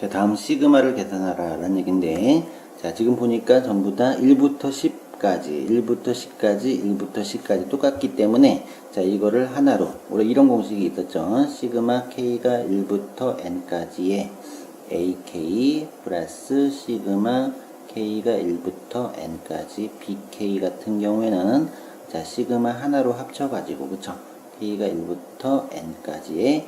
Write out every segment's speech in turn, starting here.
자, 다음 시그마를 계산하라 라는 얘기인데, 자, 지금 보니까 전부 다 1부터 10까지, 1부터 10까지, 1부터 10까지 똑같기 때문에, 자, 이거를 하나로, 우리 이런 공식이 있었죠. 시그마 K가 1부터 N까지의 AK 플러스 시그마 K가 1부터 N까지 BK 같은 경우에는, 자, 시그마 하나로 합쳐가지고, 그쵸? K가 1부터 N까지의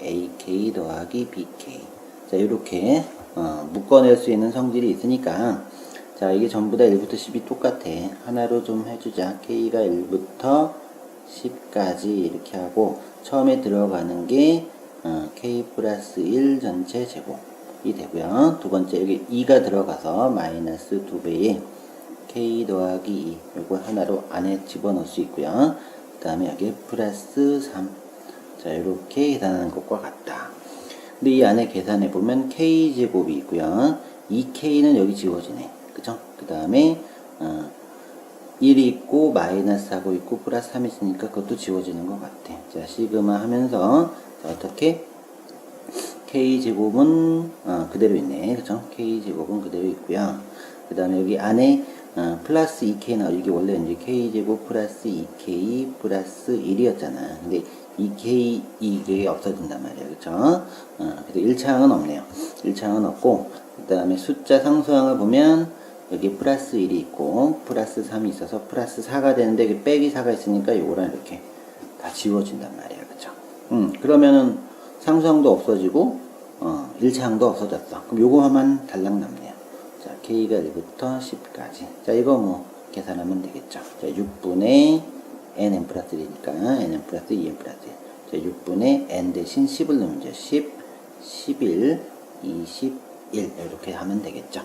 AK 더하기 BK. 자, 이렇게 어, 묶어낼 수 있는 성질이 있으니까 자, 이게 전부 다 1부터 10이 똑같아. 하나로 좀 해주자. K가 1부터 10까지 이렇게 하고 처음에 들어가는 게 어, K 플러스 1 전체 제곱이 되고요. 두 번째 여기 2가 들어가서 마이너스 2배에 K 더하기 2 요거 하나로 안에 집어넣을 수 있고요. 그 다음에 여기 플러스 3 자, 이렇게 계산하는 것과 같다. 근데 이 안에 계산해 보면 k 제곱이 있고요. 이 k는 여기 지워지네. 그죠? 그 다음에 어, 1이 있고 마이너스 하고 있고 플러스 3이 있으니까 그것도 지워지는 것 같아. 자, 시그마 하면서 자, 어떻게 k 제곱은 어, 그대로 있네. 그죠? k 제곱은 그대로 있고요. 그 다음에 여기 안에 어, 플러스 2k 나 이게 원래 이제 k 제곱 플러스 2k 플러스 1이었잖아. 근데 2k 이게 없어진단 말이야. 그쵸? 어, 그래서 1차항은 없네요. 1차항은 없고, 그 다음에 숫자 상수항을 보면, 여기 플러스 1이 있고, 플러스 3이 있어서 플러스 4가 되는데, 여기 빼기 4가 있으니까 요거랑 이렇게 다 지워진단 말이야. 그쵸? 음, 그러면은 상수항도 없어지고, 어, 1차항도 없어졌어. 그럼 요거만 달랑 남네요. 자, k가 1부터 10까지. 자, 이거 뭐, 계산하면 되겠죠. 자, 6분의 nn 플러스 1이니까 nn 플러스 2n 플러스 1. 자, 6분의 n 대신 10을 넣으면 이제 10, 11, 21 이렇게 하면 되겠죠.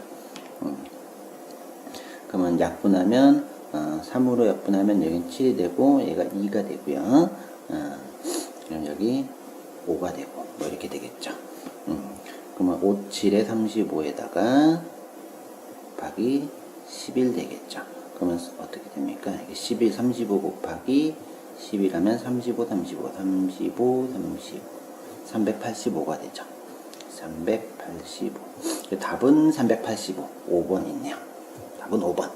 음. 그러면 약분하면 어, 3으로 약분하면 여기는 7이 되고 얘가 2가 되고요. 어, 그럼 여기 5가 되고 뭐 이렇게 되겠죠. 음. 그러면 5, 7에 35에다가 곱하기 11 되겠죠. 그러면 어떻게 됩니까? 이게 11, 35 곱하기 11하면 35, 35, 35, 35, 385가 되죠. 385. 답은 385. 5번 있네요. 답은 5번.